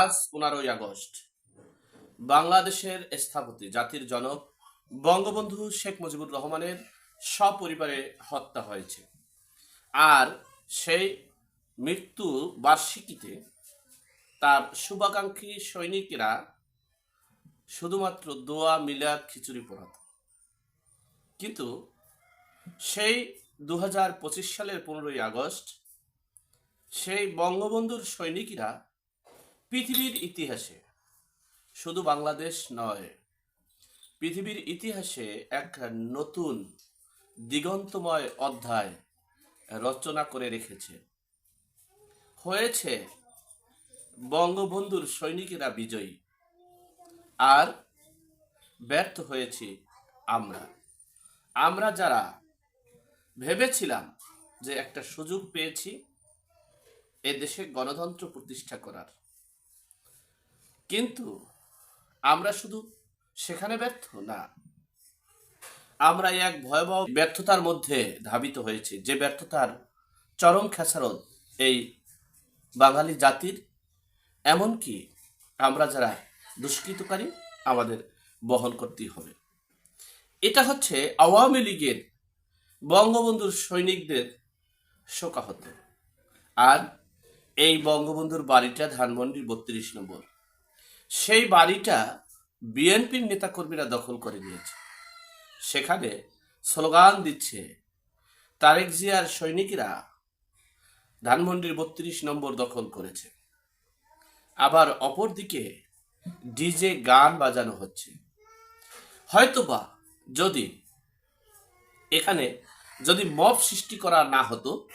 আজ পনেরোই আগস্ট। বাংলাদেশের স্থপতি, জাতির জনক, বঙ্গবন্ধু শেখ মুজিবুর রহমানের সপরিবারে হত্যা হয়েছে। আর সেই মৃত্যু বার্ষিকীতে তার শুভাকাঙ্ক্ষী সৈনিকেরা শুধুমাত্র দোয়া, মিলাদ, খিচুড়ি পড়াত। কিন্তু সেই দু হাজার পঁচিশ সালের পনেরোই আগস্ট সেই বঙ্গবন্ধুর সৈনিকরা পৃথিবীর ইতিহাসে, শুধু বাংলাদেশ নয়, পৃথিবীর ইতিহাসে এক নতুন দিগন্তময় অধ্যায় রচনা করে রেখেছে। হয়েছে বঙ্গবন্ধুর সৈনিকেরা বিজয়ী। আর ব্যর্থ হয়েছি আমরা। আমরা যারা ভেবেছিলাম যে একটা সুযোগ পেয়েছি, এ দেশে গণতন্ত্র প্রতিষ্ঠা করার। কিন্তু আমরা শুধু সেখানে ব্যর্থ? না। আমরা এক ভয়াবহ ব্যর্থতার মধ্যে ধাবিত হয়েছি। যে ব্যর্থতার চরম খেসারত এই বাঙালি জাতির, এমনকি আমরা যারা দুষ্কৃতকারী, আমাদের বহন করতেই হবে। এটা হচ্ছে আওয়ামী লীগের বঙ্গবন্ধুর সৈনিকদের শোকাহত। আর এই বঙ্গবন্ধুর বাড়িটা ধানমন্ডির বত্রিশ নম্বর। সেই বাড়িটা বিএনপির নেতাকর্মীরা দখল করে নিয়েছে। সেখানে স্লোগান দিচ্ছে, তারেক জিয়ার সৈনিকরা ধানমন্ডির বত্রিশ নম্বর দখল করেছে। আবার অপরদিকে ডিজে গান বাজানো হচ্ছে। হয়তোবা যদি এখানে যদি মব সৃষ্টি করা না হতো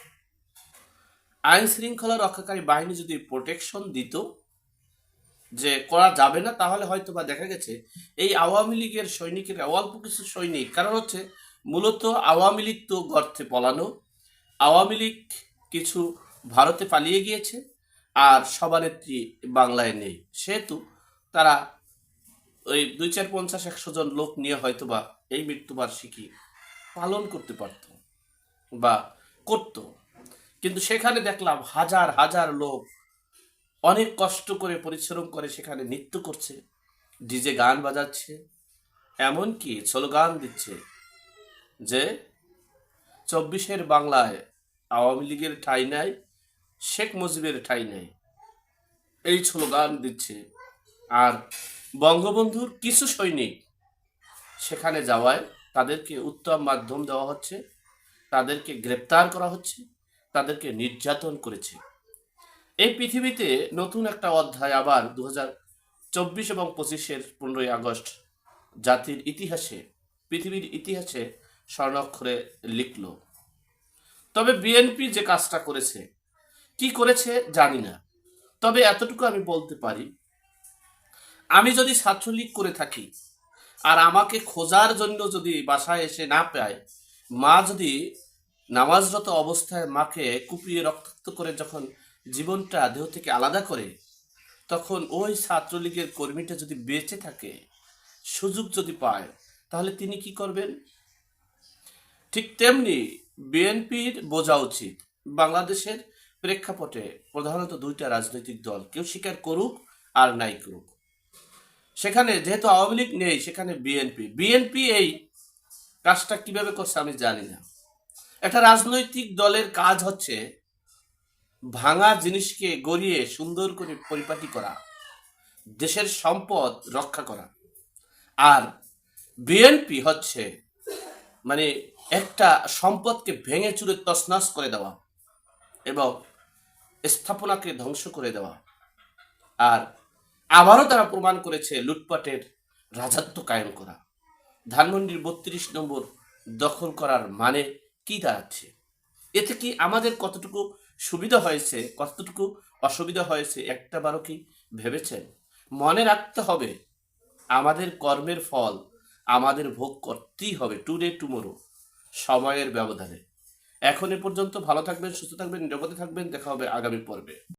আইন শৃঙ্খলা রক্ষাকারী বাহিনী যদি প্রোটেকশন দিত যে করা যাবে না, তাহলে হয়তো বা দেখা গেছে এই আওয়ামী লীগের সৈনিকের, অল্প কিছু সৈনিক, কারণ হচ্ছে মূলত আওয়ামী লীগ তো গর্তে পলানো, আওয়ামী লীগ কিছু ভারতে পালিয়ে গিয়েছে আর সভানেত্রী বাংলায় নেই। সেহেতু তারা ওই দুই চার পঞ্চাশ একশো জন লোক নিয়ে হয়তোবা এই মৃত্যুবার্ষিকী পালন করতে পারত বা করত। কিন্তু সেখানে দেখলাম হাজার হাজার লোক অনেক কষ্ট করে পরিশ্রম করে সেখানে নৃত্য করছে, ডিজে গান বাজাচ্ছে, এমনকি স্লোগান দিচ্ছে যে চব্বিশের বাংলায় আওয়ামী লীগের ঠাঁই নাই, শেখ মুজিবের ঠাঁই নাই। এই স্লোগান দিচ্ছে। আর বঙ্গবন্ধুর কিছু সৈনিক সেখানে যাওয়ায় তাদেরকে উত্তম মাধ্যম দেওয়া হচ্ছে, তাদেরকে গ্রেপ্তার করা হচ্ছে, তাদেরকে নির্যাতন করেছে। এই পৃথিবীতে নতুন একটা অধ্যায় আবার দু চব্বিশ এবং পঁচিশের পনেরোই আগস্ট জাতির ইতিহাসে, পৃথিবীর ইতিহাসে স্বর্ণাক্ষরে লিখল। তবে বিএনপি যে কাজটা করেছে, কি করেছে জানি না। তবে এতটুকু আমি বলতে পারি, আমি যদি ছাত্রলীগ করে থাকি আর আমাকে খোঁজার জন্য যদি বাসায় এসে না পায়, মা যদি নামাজরত অবস্থায় মাকে কুপিয়ে রক্তাক্ত করে যখন জীবনটা দেহ থেকে আলাদা করে, তখন ওই ছাত্রলীগের কর্মীটা যদি বেঁচে থাকে, সুযোগ যদি পায়, তাহলে তিনি কি করবেন? ঠিক তেমনি বিএনপির বোঝা উচিত, বাংলাদেশের প্রেক্ষাপটে প্রধানত দুইটা রাজনৈতিক দল, কেউ স্বীকার করুক আর নাই করুক। সেখানে যেহেতু আওয়ামী লীগ নেই, সেখানে বিএনপি। বিএনপি এই কাজটা কীভাবে করছে আমি জানি না। একটা রাজনৈতিক দলের কাজ হচ্ছে ভাঙা জিনিসকে গড়িয়ে সুন্দর করে পরিপাটি করা, দেশের সম্পদ রক্ষা করা। আর বিএনপি হচ্ছে মানে একটা সম্পদকে ভেঙে চুরে তছনছ করে দেওয়া এবং স্থাপনাকে ধ্বংস করে দেওয়া। আর আবারও তারা প্রমাণ করেছে লুটপাটের রাজত্ব কায়েম করা। ধানমন্ডির বত্রিশ নম্বর দখল করার মানে কি দাঁড়াচ্ছে? এতে কি আমাদের কতটুকু সুবিধা হয়েছে, কতটুকু অসুবিধা হয়েছে, একটা বারো কি ভেবেছেন? মনে রাখতে হবে, আমাদের কর্মের ফল আমাদের ভোগ করতেই হবে টুডে টুমোরো সময়ের ব্যবধানে। এখন এ পর্যন্ত ভালো থাকবেন, সুস্থ থাকবেন, নিরাপদে থাকবেন, দেখা হবে আগামী পর্বে।